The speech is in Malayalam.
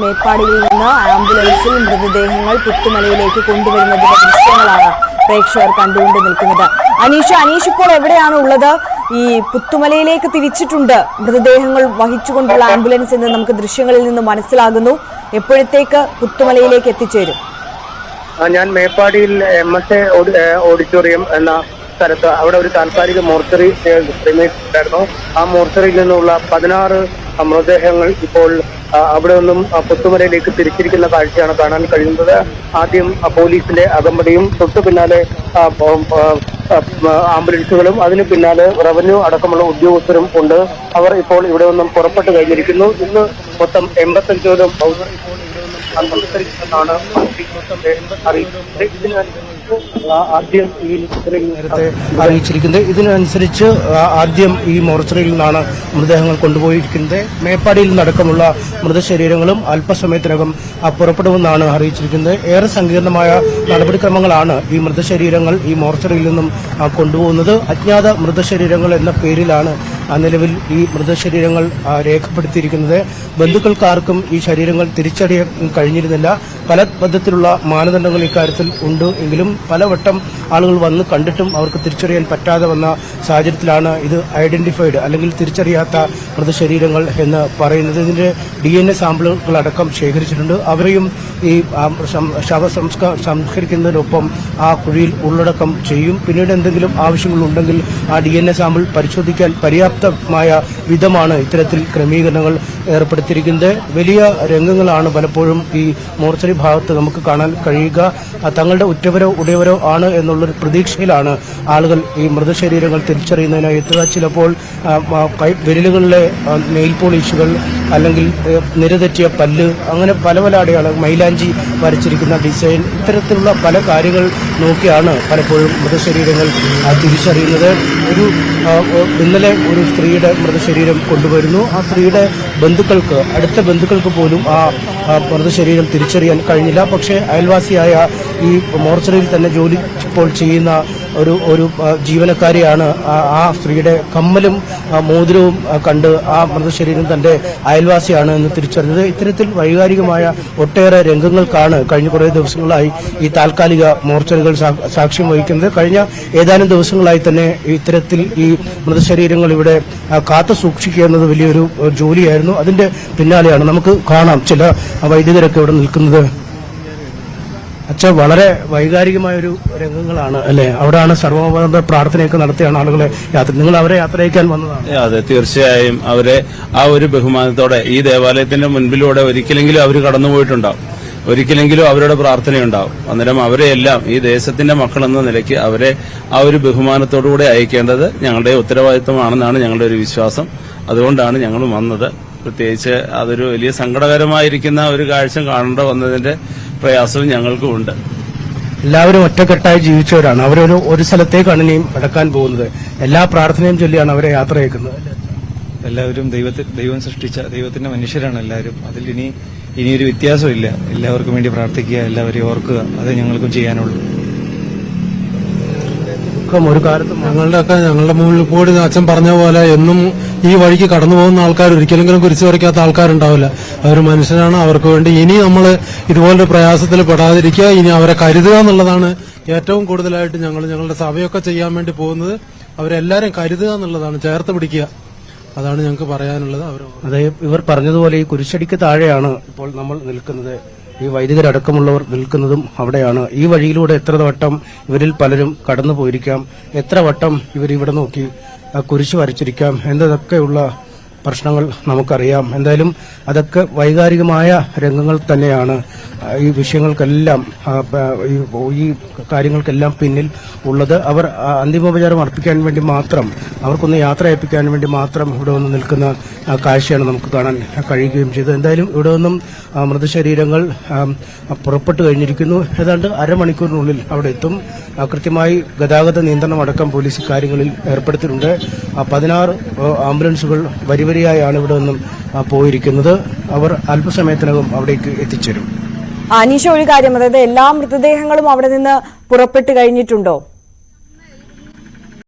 മേപ്പാടിയിൽ നിന്ന് ആംബുലൻസിൽ മൃതദേഹങ്ങൾ പുത്തുമലയിലേക്ക് കൊണ്ടുവരുന്നതിന്റെ ദൃശ്യങ്ങളാണ് പ്രേക്ഷകർ കണ്ടുകൊണ്ട് നിൽക്കുന്നത്. അനീഷ് അനീഷ് ഇപ്പോൾ എവിടെയാണ് ഉള്ളത്? ഈ പുത്തുമലയിലേക്ക് തിരിച്ചിട്ടുണ്ട്. മൃതദേഹങ്ങൾ വഹിച്ചുകൊണ്ടുള്ള ആംബുലൻസ് എന്ന് നമുക്ക് ദൃശ്യങ്ങളിൽ നിന്ന് മനസ്സിലാകുന്നു. എപ്പോഴത്തേക്ക് പുത്തുമലയിലേക്ക് എത്തിച്ചേരും? ഞാൻ മേപ്പാടിയിൽ എം എസ് എ ഓഡിറ്റോറിയം എന്ന സ്ഥലത്ത് അവിടെ ഒരു താൽക്കാലിക മോർച്ചറി ക്രമീകരിച്ചിട്ടുണ്ടായിരുന്നു ആ മോർച്ചറിയിൽ നിന്നുള്ള പതിനാറ് മൃതദേഹങ്ങൾ ഇപ്പോൾ അവിടെ നിന്നും പുത്തുമലയിലേക്ക് തിരിച്ചിരിക്കുന്ന കാഴ്ചയാണ് കാണാൻ കഴിയുന്നത്. ആദ്യം പോലീസിന്റെ അകമ്പടിയും തൊട്ടു പിന്നാലെ ആംബുലൻസുകളും അതിന് പിന്നാലെ റവന്യൂ അടക്കമുള്ള ഉദ്യോഗസ്ഥരും ഉണ്ട്. അവർ ഇപ്പോൾ ഇവിടെ നിന്നും പുറപ്പെട്ടു കഴിഞ്ഞിരിക്കുന്നു. ഇന്ന് മൊത്തം എൺപത്തഞ്ചോളം അറിയിച്ചിരിക്കുന്നത്. ഇതിനനുസരിച്ച് ആദ്യം ഈ മോർച്ചറിയിൽ നിന്നാണ് മൃതദേഹങ്ങൾ കൊണ്ടുപോയിരിക്കുന്നത്. മേപ്പാടിയിൽ നിന്നടക്കമുള്ള മൃതശരീരങ്ങളും അല്പസമയത്തിനകം പുറപ്പെടുമെന്നാണ് അറിയിച്ചിരിക്കുന്നത്. ഏറെ സങ്കീർണമായ നടപടിക്രമങ്ങളാണ് ഈ മൃതശരീരങ്ങൾ ഈ മോർച്ചറിയിൽ നിന്നും കൊണ്ടുപോകുന്നത്. അജ്ഞാത മൃതശരീരങ്ങൾ എന്ന പേരിലാണ് നിലവിൽ ഈ മൃതശരീരങ്ങൾ ആ, രേഖപ്പെടുത്തിയിരിക്കുന്നത്. ബന്ധുക്കൾക്കാർക്കും ഈ ശരീരങ്ങൾ തിരിച്ചറിയാൻ കഴിഞ്ഞിരുന്നില്ല. പല വിധത്തിലുള്ള മാനദണ്ഡങ്ങൾ ഇക്കാര്യത്തിൽ ഉണ്ട് എങ്കിലും പലവട്ടം ആളുകൾ വന്ന് കണ്ടിട്ടും അവർക്ക് തിരിച്ചറിയാൻ പറ്റാതെ വന്ന സാഹചര്യത്തിലാണ് ഇത് ഐഡന്റിഫൈഡ് അല്ലെങ്കിൽ തിരിച്ചറിയാത്ത മൃതശരീരങ്ങൾ എന്ന് പറയുന്നത്. ഇതിന്റെ ഡി എൻ എ സാമ്പിളുകളടക്കം ശേഖരിച്ചിട്ടുണ്ട്. അവരെയും ഈ ശവസംസ്കാര സംസ്കരിക്കുന്നതിനൊപ്പം ആ കുഴിയിൽ ഉള്ളടക്കം ചെയ്യും. പിന്നീട് എന്തെങ്കിലും ആവശ്യങ്ങളുണ്ടെങ്കിൽ ആ ഡി എൻ എ സാമ്പിൾ പരിശോധിക്കാൻ പര്യാപ്തമായ വിധമാണ് ഇത്തരത്തിൽ ക്രമീകരണങ്ങൾ ഏർപ്പെടുത്തിയിരിക്കുന്നത്. വലിയ രംഗങ്ങളാണ് പലപ്പോഴും ഈ മോർച്ചറി ഭാഗത്ത് നമുക്ക് കാണാൻ കഴിയുക. തങ്ങളുടെ ഉറ്റവരോ ഉടയവരോ ആണ് എന്നുള്ളൊരു പ്രതീക്ഷയിലാണ് ആളുകൾ ഈ മൃതശരീരങ്ങൾ തിരിച്ചറിയുന്നതിനായി എത്തുക. ചിലപ്പോൾ വിരലുകളിലെ നെയിൽ പോളിഷുകൾ അല്ലെങ്കിൽ നിരതെറ്റിയ പല്ല് അങ്ങനെ പല പല അടയാളം മൈലാഞ്ചി വരച്ചിരിക്കുന്ന ഡിസൈൻ ഇത്തരത്തിലുള്ള പല കാര്യങ്ങൾ നോക്കിയാണ് പലപ്പോഴും മൃതശരീരങ്ങൾ തിരിച്ചറിയുന്നത്. ഒരു ഇന്നലെ ഒരു സ്ത്രീയുടെ മൃതശരീരം കൊണ്ടുവരുന്നു. ആ സ്ത്രീയുടെ ബന്ധുക്കൾക്ക് അടുത്ത ബന്ധുക്കൾക്ക് പോലും ആ മൃതശരീരം തിരിച്ചറിയാൻ കഴിഞ്ഞില്ല. പക്ഷേ അയൽവാസിയായ ഈ മോർച്ചറിയിൽ തന്നെ ജോലി ഇപ്പോൾ ചെയ്യുന്ന ഒരു ഒരു ജീവനക്കാരിയാണ് ആ സ്ത്രീയുടെ കമ്മലും മോതിരവും കണ്ട് ആ മൃതശരീരം തന്റെ അയൽവാസിയാണ് എന്ന് തിരിച്ചറിഞ്ഞത്. ഇത്തരത്തിൽ വൈകാരികമായ ഒട്ടേറെ രംഗങ്ങൾക്കാണ് കഴിഞ്ഞ കുറേ ദിവസങ്ങളായി ഈ താൽക്കാലിക മോർച്ചറികൾ സാക്ഷ്യം വഹിക്കുന്നത്. കഴിഞ്ഞ ഏതാനും ദിവസങ്ങളായി തന്നെ ഇത്തരത്തിൽ ഈ മൃതശരീരങ്ങൾ ഇവിടെ കാത്തു സൂക്ഷിക്കുക എന്നത് വലിയൊരു ജോലിയായിരുന്നു. അതിന്റെ പിന്നാലെയാണ് നമുക്ക് കാണാം ചില വൈദികരൊക്കെ ഇവിടെ നിൽക്കുന്നത്. അച്ഛ വളരെ വൈകാരികമായ ഒരു രംഗങ്ങളാണ് അല്ലെ? അവിടെയാണ് സർവമത പ്രാർത്ഥനയൊക്കെ നടത്തിയാണ് ആളുകളെ യാത്ര നിങ്ങൾ അവരെ യാത്ര അയക്കാൻ വന്നതാണ് അതെ തീർച്ചയായും അവരെ ആ ഒരു ബഹുമാനത്തോടെ ഈ ദേവാലയത്തിന്റെ മുൻപിലൂടെ ഒരിക്കലെങ്കിലും അവർ കടന്നുപോയിട്ടുണ്ടാവും. ഒരിക്കലെങ്കിലും അവരുടെ പ്രാർത്ഥനയുണ്ടാവും. അന്നേരം അവരെയെല്ലാം ഈ ദേശത്തിന്റെ മക്കൾ എന്ന നിലയ്ക്ക് അവരെ ആ ഒരു ബഹുമാനത്തോടുകൂടെ അയക്കേണ്ടത് ഞങ്ങളുടെ ഉത്തരവാദിത്തമാണെന്നാണ് ഞങ്ങളുടെ ഒരു വിശ്വാസം. അതുകൊണ്ടാണ് ഞങ്ങൾ വന്നത്. പ്രത്യേകിച്ച് അതൊരു വലിയ സങ്കടകരമായിരിക്കുന്ന ഒരു കാഴ്ച കാണേണ്ട വന്നതിന്റെ പ്രയാസവും ഞങ്ങൾക്കും ഉണ്ട്. എല്ലാവരും ഒറ്റക്കെട്ടായി ജീവിച്ചവരാണ്. അവരൊരു ഒരു സ്ഥലത്തേക്കാണ് ഇനിയും അടക്കാൻ പോകുന്നത്. എല്ലാ പ്രാർത്ഥനയും ചൊല്ലിയാണ് അവരെ യാത്ര അയക്കുന്നത്. എല്ലാവരും ദൈവത്തെ ദൈവം സൃഷ്ടിച്ച ദൈവത്തിന്റെ മനുഷ്യരാണ് എല്ലാവരും. അതിൽ ഇനി ഇനിയൊരു വ്യത്യാസമില്ല. എല്ലാവർക്കും വേണ്ടി പ്രാർത്ഥിക്കുക എല്ലാവരെയും ഓർക്കുക. അതേ ഞങ്ങൾക്കും ചെയ്യാനുള്ളൂ. ദുഃഖം ഒരു കാലത്തും ഞങ്ങളുടെയൊക്കെ ഞങ്ങളുടെ മുകളിൽ കൂടി അച്ഛൻ പറഞ്ഞ പോലെ എന്നും ഈ വഴിക്ക് കടന്നു പോകുന്ന ആൾക്കാർ ഒരിക്കലെങ്കിലും കുരിച്ചു വരയ്ക്കാത്ത ആൾക്കാരുണ്ടാവില്ല. അവർ മനുഷ്യനാണ് അവർക്ക് വേണ്ടി ഇനി നമ്മൾ ഇതുപോലൊരു പ്രയാസത്തിൽ പെടാതിരിക്കുക ഇനി അവരെ കരുതുക എന്നുള്ളതാണ് ഏറ്റവും കൂടുതലായിട്ട് ഞങ്ങൾ ഞങ്ങളുടെ സഭയൊക്കെ ചെയ്യാൻ വേണ്ടി പോകുന്നത്. അവരെല്ലാരും കരുതുക എന്നുള്ളതാണ് ചേർത്ത് പിടിക്കുക. അതാണ് ഞങ്ങൾക്ക് പറയാനുള്ളത്. അവർ അതെ ഇവർ പറഞ്ഞതുപോലെ ഈ കുരിശടിക്ക് താഴെയാണ് ഇപ്പോൾ നമ്മൾ നിൽക്കുന്നത്. ഈ വൈദികരടക്കമുള്ളവർ നിൽക്കുന്നതും അവിടെയാണ്. ഈ വഴിയിലൂടെ എത്ര വട്ടം ഇവരിൽ പലരും കടന്നു പോയിരിക്കാം. എത്ര വട്ടം ഇവർ ഇവിടെ നോക്കി കുരിശു വരച്ചിരിക്കാം. എന്നതൊക്കെയുള്ള പ്രശ്നങ്ങൾ നമുക്കറിയാം. എന്തായാലും അതൊക്കെ വൈകാരികമായ രംഗങ്ങൾ തന്നെയാണ്. ഈ വിഷയങ്ങൾക്കെല്ലാം ഈ കാര്യങ്ങൾക്കെല്ലാം പിന്നിൽ ഉള്ളത്. അവർ അന്തിമോപചാരം അർപ്പിക്കാൻ വേണ്ടി മാത്രം അവർക്കൊന്ന് യാത്ര അയപ്പിക്കാൻ വേണ്ടി മാത്രം ഇവിടെ വന്ന് നിൽക്കുന്ന കാഴ്ചയാണ് നമുക്ക് കാണാൻ കഴിയുകയും ചെയ്തത് എന്തായാലും ഇവിടെ നിന്നും മൃതശരീരങ്ങൾ പുറപ്പെട്ടു കഴിഞ്ഞിരിക്കുന്നു. ഏതാണ്ട് അരമണിക്കൂറിനുള്ളിൽ അവിടെ എത്തും. കൃത്യമായി ഗതാഗത നിയന്ത്രണം അടക്കം പോലീസ് ഇക്കാര്യങ്ങളിൽ ഏർപ്പെടുത്തിയിട്ടുണ്ട്. പതിനാറ് ആംബുലൻസുകൾ വരിവരിയായാണ് ഇവിടെ നിന്നും പോയിരിക്കുന്നത്. അവർ അല്പസമയത്തിനകം അവിടേക്ക് എത്തിച്ചേരും. അനീഷ ഒരു കാര്യം. അതായത് എല്ലാ മൃതദേഹങ്ങളും അവിടെ നിന്ന് പുറപ്പെട്ടു കഴിഞ്ഞിട്ടുണ്ടോ?